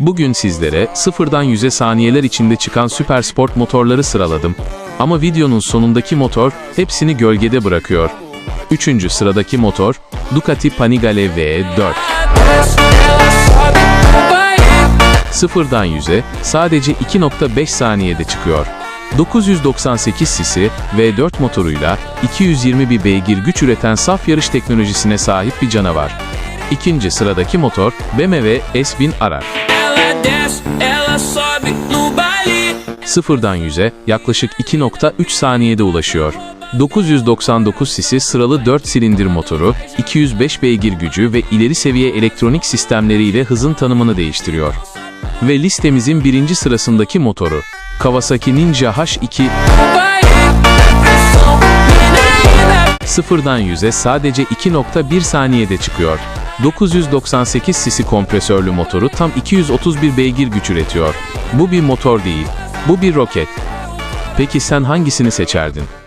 Bugün sizlere sıfırdan 100'e saniyeler içinde çıkan süper sport motorları sıraladım. Ama videonun sonundaki motor hepsini gölgede bırakıyor. Üçüncü sıradaki motor Ducati Panigale V4. Sıfırdan 100'e sadece 2.5 saniyede çıkıyor. 998 cc V4 motoruyla 221 beygir güç üreten saf yarış teknolojisine sahip bir canavar. İkinci sıradaki motor BMW S1000 Arar. Desce, ela sobe no baile. Sıfırdan 100'e yaklaşık 2.3 saniyede ulaşıyor. 999 cc sıralı 4 silindir motoru, 205 beygir gücü ve ileri seviye elektronik sistemleriyle hızın tanımını değiştiriyor. Ve listemizin birinci sırasındaki motoru, Kawasaki Ninja H2 Vai, pressão, mina linda. Sıfırdan 100'e sadece 2.1 saniyede çıkıyor. 998 cc kompresörlü motoru tam 231 beygir güç üretiyor. Bu bir motor değil, bu bir roket. Peki sen hangisini seçerdin?